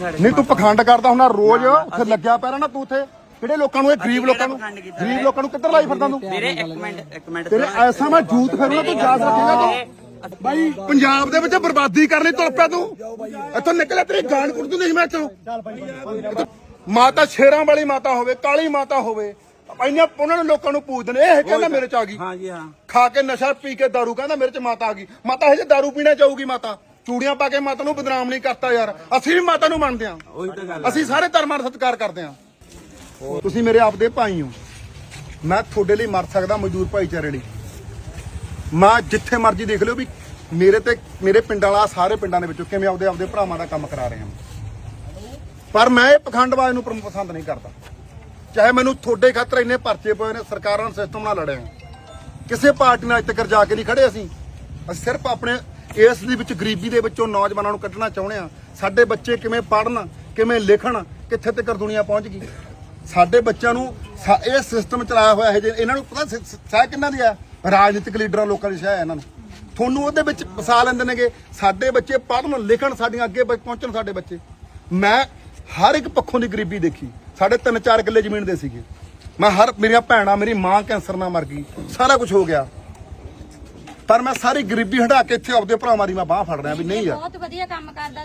ਸਾਡੇ ਨਹੀਂ ਤੂੰ ਪਖੰਡ ਕਰਦਾ ਹੁਣਾ ਰੋਜ਼ ਉੱਥੇ ਲੱਗਿਆ ਪੈਰਾ ਨਾ ਤੂੰ ਉੱਥੇ ਕਿਹੜੇ ਲੋਕਾਂ ਨੂੰ ਇਹ ਗਰੀਬ ਲੋਕਾਂ ਨੂੰ ਪਖੰਡ ਕੀਤਾ ਗਰੀਬ ਲੋਕਾਂ ਨੂੰ ਕਿੱਧਰ ਲਾਈ ਫਿਰਦਾ ਤੂੰ ਵੀਰੇ ਇੱਕ ਮਿੰਟ ਇੱਕ ਮਿੰਟ ਤੇਰੇ ਐਸਾ ਮੈਂ ਜੂਤ ਫਿਰੂੰਗਾ ਤੂੰ ਯਾਦ ਰੱਖੇਗਾ ਤੂੰ ਬਾਈ ਪੰਜਾਬ ਦੇ ਵਿੱਚ ਬਰਬਾਦੀ ਕਰ ਲਈ ਤੁਰ ਪਿਆ ਤੂੰ ਇੱਥੋਂ ਨਿਕਲਿਆ ਤੇਰੀ ਜਾਨ ਕੁੱਟ ਨਹੀਂ ਮੈਂ ਇੱਥੋਂ ਮਾਤਾ ਸ਼ੇਰਾਂ ਵਾਲੀ ਮਾਤਾ ਹੋਵੇ ਕਾਲੀ ਮਾਤਾ ਹੋਵੇ ਇੰਨੇ ਉਹਨਾਂ ਨੂੰ ਲੋਕਾਂ ਨੂੰ ਪੂਜਦੇ ਨੇ ਇਹ ਕਹਿੰਦਾ ਮੇਰੇ ਚ ਆ ਗਈ ਹਾਂ ਜੀ ਹਾਂ ਖਾ ਕੇ ਨਸ਼ਾ ਪੀ ਕੇ दारू ਕਹਿੰਦਾ ਮੇਰੇ ਚ ਮਾਤਾ ਆ ਗਈ ਮਾਤਾ ਇਹ ਜੇ दारू ਪੀਣਾ ਚਾਹੂਗੀ ਮਾਤਾ ਚੂੜੀਆਂ ਪਾ ਕੇ ਮਾਤਾ ਨੂੰ ਬਦਨਾਮ ਨਹੀਂ ਕਰਤਾ ਯਾਰ। ਅਸੀਂ ਵੀ ਮਾਤਾ ਨੂੰ ਮੰਨਦੇ ਹਾਂ। ਉਹੀ ਤਾਂ ਗੱਲ ਅਸੀਂ ਸਾਰੇ ਧਰਮਾਂ ਦਾ ਸਤਿਕਾਰ ਕਰਦੇ ਹਾਂ। ਤੁਸੀਂ ਮੇਰੇ ਆਪਦੇ ਭਾਈ ਹੋ। ਮੈਂ ਤੁਹਾਡੇ ਲਈ ਮਰ ਸਕਦਾ ਮਜ਼ਦੂਰ ਭਾਈਚਾਰੇ ਲਈ। ਮੈਂ ਜਿੱਥੇ ਮਰਜ਼ੀ ਦੇਖ ਲਿਓ ਵੀ ਮੇਰੇ ਤੇ ਮੇਰੇ ਪਿੰਡਾਂ ਵਾਲਾ ਸਾਰੇ ਪਿੰਡਾਂ ਦੇ ਵਿੱਚੋਂ ਕਿਵੇਂ ਆਪਦੇ ਆਪਦੇ ਭਰਾਵਾਂ ਦਾ ਕੰਮ ਕਰਾ ਰਹੇ। ਹਾਂ ਪਰ ਮੈਂ ਇਹ ਪਖੰਡਵਾਦ ਨੂੰ ਪ- ਪਸੰਦ ਨਹੀਂ ਕਰਦਾ। ਚਾਹੇ ਮੈਨੂੰ ਤੁਹਾਡੇ ਖਾਤਰ ਇੰਨੇ ਪਰਚੇ ਪਏ ਨੇ ਸਰਕਾਰਾਂ ਨਾਲ ਸਿਸਟਮ ਨਾਲ ਲੜੇ ਹਾਂ ਕਿਸੇ ਪਾਰਟੀ ਨਾਲ ਅੱਜ ਤੱਕ ਜਾ ਕੇ ਨਹੀਂ ਖੜੇ ਅਸੀਂ। ਅਸੀਂ ਸਿਰਫ ਆਪਣੇ ਇਸ ਦੇ ਵਿੱਚ ਗਰੀਬੀ ਦੇ ਵਿੱਚੋਂ ਨੌਜਵਾਨਾਂ ਨੂੰ ਕੱਢਣਾ ਚਾਹੁੰਦੇ ਆ। ਸਾਡੇ ਬੱਚੇ ਕਿਵੇਂ ਪੜ੍ਹਨ, ਕਿਵੇਂ ਲਿਖਣ, ਕਿੱਥੇ ਤੱਕ ਦੁਨੀਆ ਪਹੁੰਚ ਗਈ? ਸਾਡੇ ਬੱਚਿਆਂ ਨੂੰ ਸਾ- ਇਹ ਸਿਸਟਮ ਚਲਾਇਆ ਹੋਇਆ ਹੈ ਜੇ ਇਹਨਾਂ ਨੂੰ ਪਤਾ ਸ- ਸਹਿ ਕਿੰਨਾਂ ਦੀ ਆ? ਰਾਜਨੀਤਿਕ ਲੀਡਰਾਂ ਲੋਕਾਂ ਦੀ ਸਹਿ ਹੈ ਇਹਨਾਂ ਨੂੰ। ਤੁਹਾਨੂੰ ਉਹਦੇ ਵਿੱਚ ਫਸਾ ਲੈਂਦੇ ਨੇਗੇ। ਸਾਡੇ ਬੱਚੇ ਪੜ੍ਹਨ, ਲਿਖਣ ਸਾਡੀਆਂ ਅੱਗੇ ਪਹੁੰਚਣ ਸਾਡੇ ਬੱਚੇ। ਮੈਂ ਹਰ ਇੱਕ ਪੱਖੋਂ ਦੀ ਗਰੀਬੀ ਦੇਖੀ। ਸਾਡੇ ਤਿੰਨ ਚਾਰ ਕਿੱਲੇ ਜ਼ਮੀਨ ਦੇ ਸੀਗੇ। ਮੈਂ ਹਰ ਮੇਰੀਆਂ ਭੈਣਾਂ, ਮੇਰੀ ਮਾਂ ਕੈਂਸਰ ਨਾਲ ਮਰ ਗਈ। ਸਾਰਾ ਕੁਝ ਹੋ ਗਿਆ। ਪਰ ਮੈਂ ਸਾਰੀ ਗਰੀਬੀ ਹਟਾ ਕੇ ਇੱਥੇ ਆਪਦੇ ਭਰਾਵਾਂ ਦੀ ਮੈਂ ਬਾਹ ਫੜ ਰਿਹਾ ਵੀ ਨਹੀਂ ਯਾਰ ਬਹੁਤ ਵਧੀਆ ਕੰਮ ਕਰਦਾ